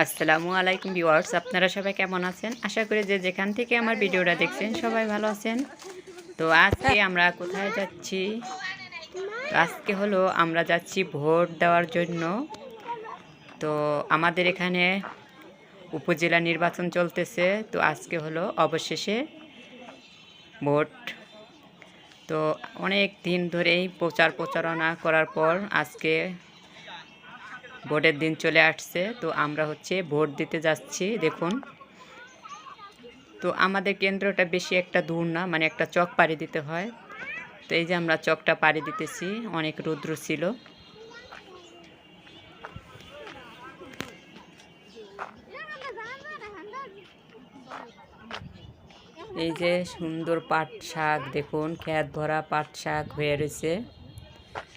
আসসালামু আলাইকুম ভিউয়ার্স, আপনারা সবাই কেমন আছেন? আশা করি যে যেখান থেকে আমার ভিডিওটা দেখছেন সবাই ভালো আছেন। তো আজকে আমরা কোথায় যাচ্ছি? আজকে হলো আমরা যাচ্ছি ভোট দেওয়ার জন্য। তো আমাদের এখানে উপজেলা নির্বাচন চলতেছে, তো আজকে হলো অবশেষে ভোট। তো অনেক দিন ধরেই প্রচার প্রচারণা করার পর আজকে ভোটের দিন চলে আসছে, তো আমরা হচ্ছে ভোট দিতে যাচ্ছি, দেখুন। তো আমাদের কেন্দ্রটা বেশি একটা দূর না মানে একটা চক পাড়ি দিতে হয়। তো এই যে আমরা চকটা পাড়ি দিতেছি, অনেক রৌদ্র ছিল। এই যে সুন্দর পাট শাক, দেখুন ক্ষেত ভরা পাট শাক হয়ে রয়েছে।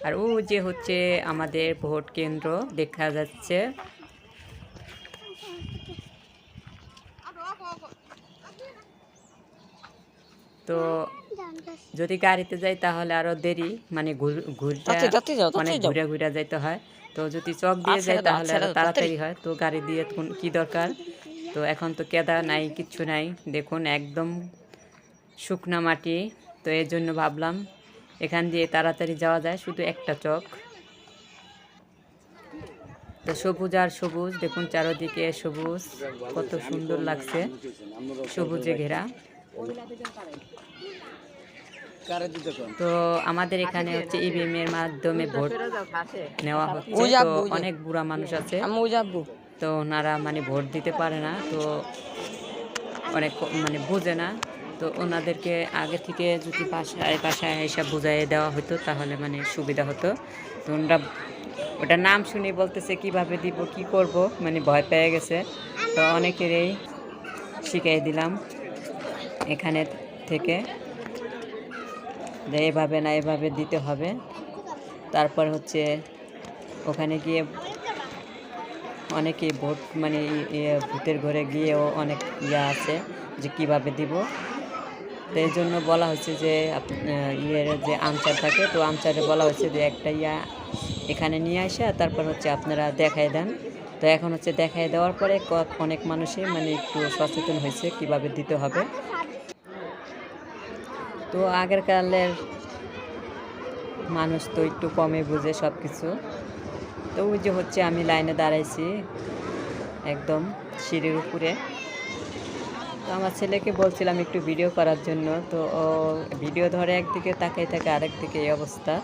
আর ও যে হচ্ছে আমাদের ভোট কেন্দ্র দেখা যাচ্ছে। তো যদি গাড়িতে যাই তাহলে আরও দেরি মানে যাও। ঘুরে ঘুরে যাইতে হয়। তো যদি চক দিয়ে আচ্ছা, যাই তাহলে আরও তাড়াতাড়ি হয়। তো গাড়ি দিয়ে কোন কি দরকার? তো এখন তো কেদা নাই কিচ্ছু নাই। দেখুন একদম শুকনা মাটি। তো এর জন্য ভাবলাম এখান দিয়ে তাড়াতাড়ি যাওয়া যায় শুধু একটা চক। তো সবুজ আর সবুজ দেখুন চারোদিকে সবুজ কত সুন্দর লাগছে। সবুজে ঘেরা। তো আমাদের এখানে হচ্ছে ইভিএম এর মাধ্যমে ভোট নেওয়া হচ্ছে। তো অনেক বুড়া মানুষ আছে। তো ওনারা মানে ভোট দিতে পারে না তো অনেক মানে বোঝে না। তো ওনাদেরকে আগে থেকে যদি বাসায় বাসায় এসে বুঝাই দেওয়া হতো তাহলে মানে সুবিধা হতো। তো ওনারা ওটার নাম শুনে বলতেছে, কীভাবে দিব, কি করব? মানে ভয় পেয়ে গেছে। তো অনেকেরই শিখিয়ে দিলাম এখানে থেকে যে এভাবে না এভাবে দিতে হবে। তারপর হচ্ছে ওখানে গিয়ে অনেকে ভোট মানে ইয়ে ভূতের ঘরে গিয়েও অনেক ইয়া আছে যে কীভাবে দিব। তো এই জন্য বলা হচ্ছে যে ইয়ের যে আমচার থাকে, তো আনসারে বলা হচ্ছে যে একটা ইয়া এখানে নিয়ে আসে তারপর হচ্ছে আপনারা দেখাই দেন। তো এখন হচ্ছে দেখাই দেওয়ার পরে অনেক মানুষই মানে একটু সচেতন হয়েছে কীভাবে দিতে হবে। তো আগের কালের মানুষ তো একটু কমে বুঝে সব কিছু তো ওই যে হচ্ছে আমি লাইনে দাঁড়াইছি একদম সিঁড়ির উপরে। তো আমার ছেলেকে বলছিলাম একটু ভিডিও করার জন্য, তো ও ভিডিও ধরে একদিকে তাকাই থাকে আরেক দিকে এই অবস্থা।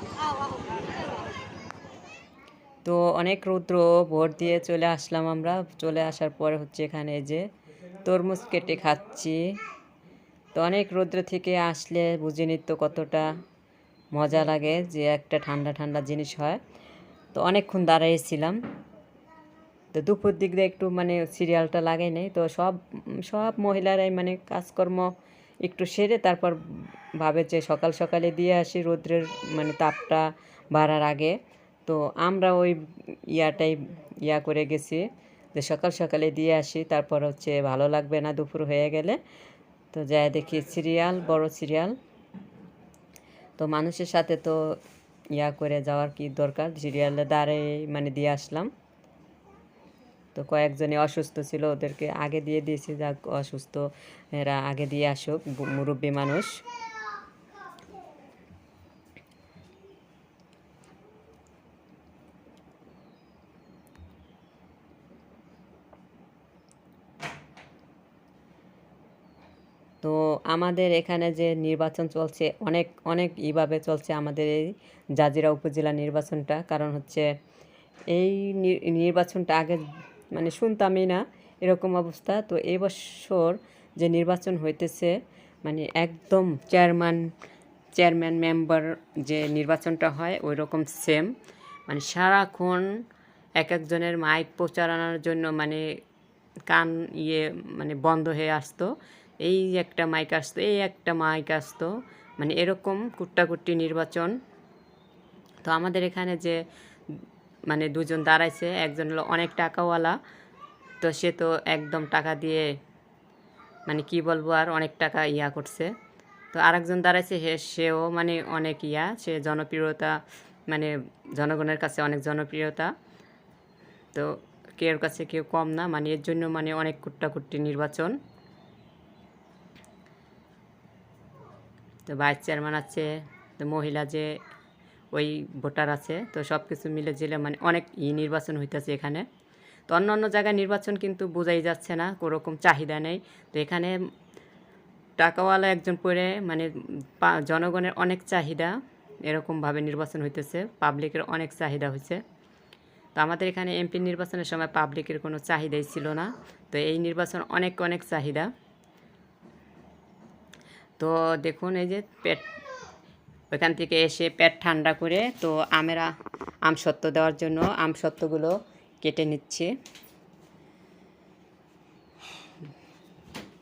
তো অনেক রৌদ্র ভোট দিয়ে চলে আসলাম আমরা। চলে আসার পরে হচ্ছে এখানে যে তরমুজ কেটে খাচ্ছি। তো অনেক রৌদ্র থেকে আসলে বুঝে নিত কতটা মজা লাগে যে একটা ঠান্ডা ঠান্ডা জিনিস হয়। তো অনেকক্ষণ দাঁড়াইছিলাম। তো দুপুর দিক দিয়ে একটু মানে সিরিয়ালটা লাগাই নেই। তো সব সব মহিলারাই মানে কাজকর্ম একটু সেরে তারপর ভাবে যে সকাল সকালে দিয়ে আসি রৌদ্রের মানে তাপটা বাড়ার আগে। তো আমরা ওই ইয়াটাই ইয়া করে গেছি যে সকাল সকালে দিয়ে আসি, তারপর হচ্ছে ভালো লাগবে না দুপুর হয়ে গেলে। তো যাই দেখি সিরিয়াল বড় সিরিয়াল তো মানুষের সাথে তো ইয়া করে যাওয়ার কি দরকার? সিরিয়ালে দাঁড়িয়ে মানে দিয়ে আসলাম। তো কয়েকজনে অসুস্থ ছিল, ওদেরকে আগে দিয়ে দিয়েছি, যাক অসুস্থ এরা আগে দিয়ে আসুক মুরব্বী মানুষ। তো আমাদের এখানে যে নির্বাচন চলছে, অনেক অনেক ইভাবে চলছে আমাদের এই জাজিরা উপজেলা নির্বাচনটা। কারণ হচ্ছে এই নির্বাচনটা আগে মানে শুনতামই না এরকম অবস্থা। তো এবছর যে নির্বাচন হইতেছে মানে একদম চেয়ারম্যান চেয়ারম্যান মেম্বার যে নির্বাচনটা হয় ওই রকম সেম মানে সারাক্ষণ এক একজনের মাইক প্রচারণার জন্য মানে কান ইয়ে মানে বন্ধ হয়ে আসতো। এই একটা মাইক আসতো, এই একটা মাইক আসতো। মানে এরকম কুট্টাকুট্টি নির্বাচন। তো আমাদের এখানে যে মানে দুজন দাঁড়াইছে, একজন হলো অনেক টাকাওয়ালা, তো সে তো একদম টাকা দিয়ে মানে কি বলব আর, অনেক টাকা ইয়া করছে। তো আরেকজন দাঁড়াইছে হে সেও মানে অনেক ইয়া, সে জনপ্রিয়তা মানে জনগণের কাছে অনেক জনপ্রিয়তা। তো কেউ কাছে কেউ কম না মানে এর জন্য মানে অনেক কুট্টাকুট্টি নির্বাচন। তো ভাইস চেয়ারম্যান আছে, তো মহিলা যে ওই ভোটার আছে। তো সব কিছু মিলে জিলে মানে অনেক ই নির্বাচন হইতেছে এখানে। তো অন্য অন্য জায়গায় নির্বাচন কিন্তু বোঝাই যাচ্ছে না কোনোরকম চাহিদা নেই। তো এখানে টাকাওয়ালা একজন পরে মানে জনগণের অনেক চাহিদা এরকমভাবে নির্বাচন হইতেছে, পাবলিকের অনেক চাহিদা হয়েছে তো আমাদের এখানে এমপি নির্বাচনের সময় পাবলিকের কোনো চাহিদাই ছিল না। তো এই নির্বাচন অনেক অনেক চাহিদা। তো দেখুন এই যে পেট ওইখান থেকে এসে পেট ঠান্ডা করে তো আমেরা আম সত্ত্ব দেওয়ার জন্য আম সত্ত্বগুলো কেটে নিচ্ছে।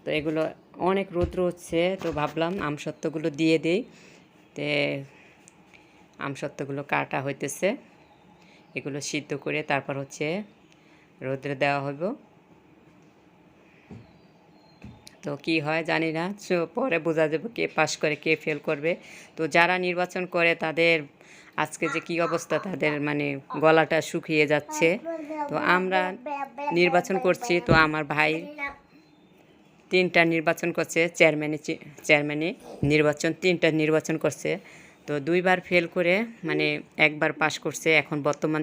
তো এগুলো অনেক রৌদ্র হচ্ছে তো ভাবলাম আম সত্ত্বগুলো দিয়ে দিই। তে আম সত্ত্বগুলো কাটা হইতেছে। এগুলো সিদ্ধ করে তারপর হচ্ছে রৌদ্রে দেওয়া হবে তো কি হয় জানি না। পরে বোঝা যাবে কে পাশ করে কে ফেল করবে। তো যারা নির্বাচন করে তাদের আজকে যে কি অবস্থা তাদের মানে গলাটা শুকিয়ে যাচ্ছে। তো আমরা নির্বাচন করছি। তো আমার ভাই তিনটা নির্বাচন করছে চেয়ারম্যানে চেয়ারম্যানে নির্বাচন, তিনটা নির্বাচন করছে। তো দুইবার ফেল করে মানে একবার পাশ করছে এখন বর্তমান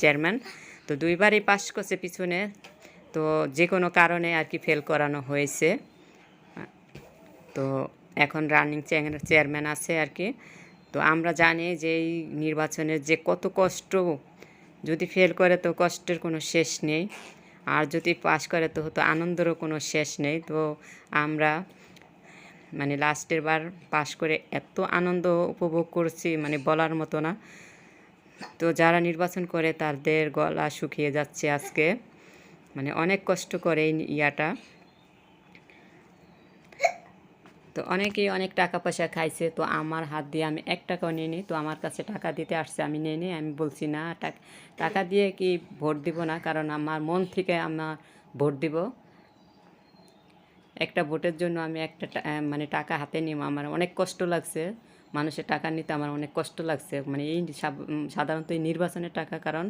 চেয়ারম্যান তো দুইবারই পাশ করছে পিছনে। তো যে কোনো কারণে আর কি ফেল করানো হয়েছে। তো এখন রানিং চেয়ারম্যান আছে আর কি। তো আমরা জানি যে এই নির্বাচনের যে কত কষ্ট, যদি ফেল করে তো কষ্টের কোনো শেষ নেই। আর যদি পাশ করে তো হতো আনন্দেরও কোনো শেষ নেই। তো আমরা মানে লাস্টের বার পাশ করে এত আনন্দ উপভোগ করছি মানে বলার মতো না। তো যারা নির্বাচন করে তাদের গলা শুকিয়ে যাচ্ছে আজকে। মানে অনেক কষ্ট করে এই ইয়াটা। তো অনেকেই অনেক টাকা পয়সা খাইছে, তো আমার হাত দিয়ে আমি এক টাকাও নিয়ে নিই, তো আমার কাছে টাকা দিতে আসছে, আমি নিয়ে নিই, আমি বলছি, না, টাকা দিয়ে কি ভোট দিব না? কারণ আমার মন থেকে আমার ভোট দিব। একটা ভোটের জন্য আমি একটা মানে টাকা হাতে নিব আমার অনেক কষ্ট লাগছে। মানুষের টাকা নিতে আমার অনেক কষ্ট লাগছে। মানে এই সাধারণত এই নির্বাচনের টাকা, কারণ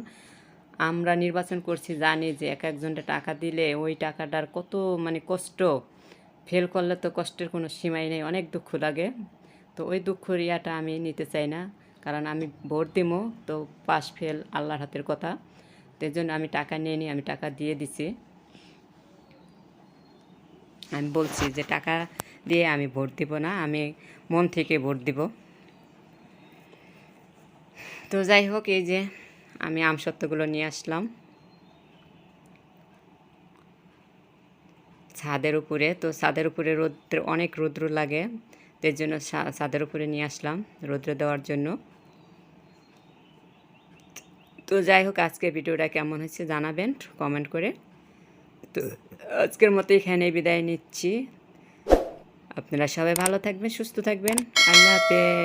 আমরা নির্বাচন করছি, জানি যে এক একজনের টাকা দিলে ওই টাকাটার কত মানে কষ্ট। ফেল করলে তো কষ্টের কোনো সীমাই নেই, অনেক দুঃখ লাগে। তো ওই দুঃখ রিয়াটা আমি নিতে চাই না, কারণ আমি ভোট দিব, তো পাস ফেল আল্লাহর হাতের কথা। তো জন্য আমি টাকা নিয়ে নিই আমি টাকা দিয়ে দিছি। আমি বলছি যে টাকা দিয়ে আমি ভোট দিব না, আমি মন থেকে ভোট দিব। তো যাই হোক, এই যে আমি আমসত্ত্বগুলো নিয়ে আসলাম। ছাদের উপরে, তো ছাদের উপরে রৌদ্র অনেক রৌদ্র লাগে, এর জন্য ছাদের উপরে নিয়ে আসলাম রৌদ্র দেওয়ার জন্য। তো যাই হোক, আজকের ভিডিওটা কেমন হয়েছে জানাবেন কমেন্ট করে। তো আজকের মতো এখানে বিদায় নিচ্ছি। আপনারা সবাই ভালো থাকবেন, সুস্থ থাকবেন। আল্লাহ হাফেজ।